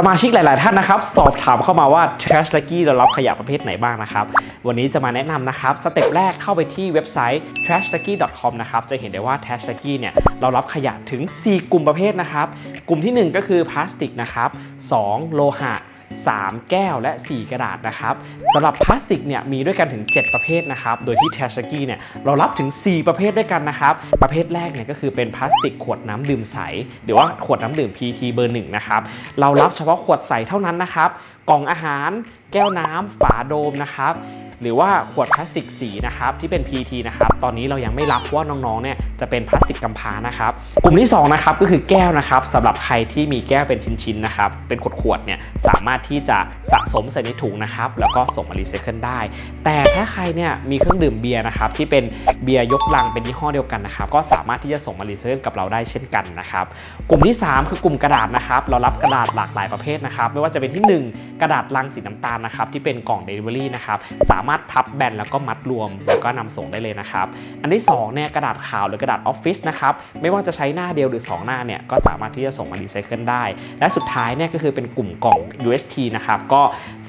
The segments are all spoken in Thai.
สมาชิกหลาย ๆ ท่านนะครับ สอบถามเข้ามาว่า Trash Lucky เรารับขยะประเภทไหนบ้างนะครับ วันนี้จะมาแนะนำนะครับ สเต็ปแรกเข้าไปที่เว็บไซต์ trashlucky.com นะครับ จะเห็นได้ว่า Trash Lucky เนี่ย เรารับขยะถึง 4 กลุ่มประเภทนะครับ กลุ่มทีหนึ่1 ก็คือพลาสติกนะครับ 2 โลหะ 3 แก้วและ 4 กระดาษนะครับสำหรับพลาสติกเนี่ยมีด้วยกันถึง 7 ประเภทนะครับ โดยที่แทชกี้เนี่ยเรารับถึง 4 ประเภทด้วยกันนะครับ ประเภทแรกเนี่ยก็คือเป็นพลาสติกขวดน้ำดื่มใส หรือว่าขวดน้ำดื่ม PT เบอร์1นะครับ เรารับเฉพาะขวดใสเท่านั้นนะครับ กล่องอาหาร แก้วน้ำฝาโดมนะครับ หรือว่าขวดพลาสติกสีนะครับที่เป็น PET นะครับตอนนี้เรายังไม่รับว่าน้องๆเนี่ยจะเป็นพลาสติกกำพร้านะครับกลุ่มที่2นะครับก็คือแก้วนะครับสำหรับใครที่มีแก้วเป็นชิ้นๆนะครับเป็นขวดๆเนี่ยสามารถที่จะสะสมใส่ในถุงนะครับแล้วก็ส่งมารีไซเคิลได้ แต่ถ้าใครเนี่ยมีเครื่องดื่มเบียร์นะครับที่เป็นเบียร์ยกลังเป็นยี่ห้อเดียวกันนะครับก็สามารถที่จะส่งมารีไซเคิลกับเราได้เช่นกันนะครับกลุ่มที่ 3 คือกลุ่มกระดาษนะครับเรารับกระดาษหลากหลายประเภทนะครับไม่ว่าจะเป็นที่ 1 กระดาษลังสีน้ำตาลนะครับที่เป็นกล่อง Delivery นะครับสามารถพับแบนแล้วก็มัดรวม แล้วก็นำส่งได้เลยนะครับ อันที่2เนี่ยกระดาษขาวหรือกระดาษออฟฟิศนะครับไม่ว่าจะใช้หน้าเดียวหรือ 2 หน้าเนี่ยก็สามารถที่จะส่งมารีไซเคิลได้ และสุดท้ายเนี่ยก็คือเป็นกลุ่มกล่อง UST นะครับก็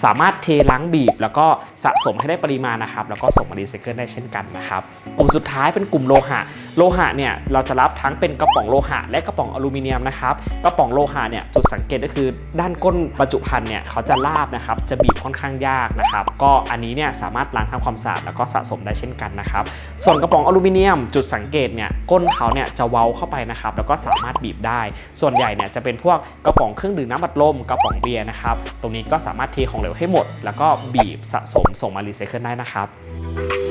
สามารถเทล้างบีบ แล้วก็สะสมให้ได้ปริมาณนะครับแล้วก็ส่งมารีไซเคิลได้เช่นกันนะครับกลุ่มสุดท้ายเป็นกลุ่มโลหะโลหะเนี่ยเราจะรับทั้งเป็นกระป๋องโลหะ และกระป๋องอลูมิเนียมนะครับกระป๋องโลหะเนี่ยจุดสังเกตก็คือด้านก้นบรรจุภัณฑ์เนี่ยเขาจะลาบนะครับจะบีบค่อนข้างยากนะครับก็อันนี้เนี่ยสามารถล้างทำความสะอาดแล้วก็สะสมได้เช่นกันนะครับ ส่วนกระป๋องอลูมิเนียมจุดสังเกตเนี่ยก้นเขาเนี่ยจะเว้าเข้าไปนะครับแล้วก็สามารถบีบได้ ส่วนใหญ่เนี่ยจะเป็นพวกกระป๋องเครื่องดื่มน้ำบัดลมกระป๋องเบียร์นะครับตรงนี้ก็สามารถเทของเหลวให้หมด แล้วก็บีบสะสมส่งมารีไซเคิลได้นะครับ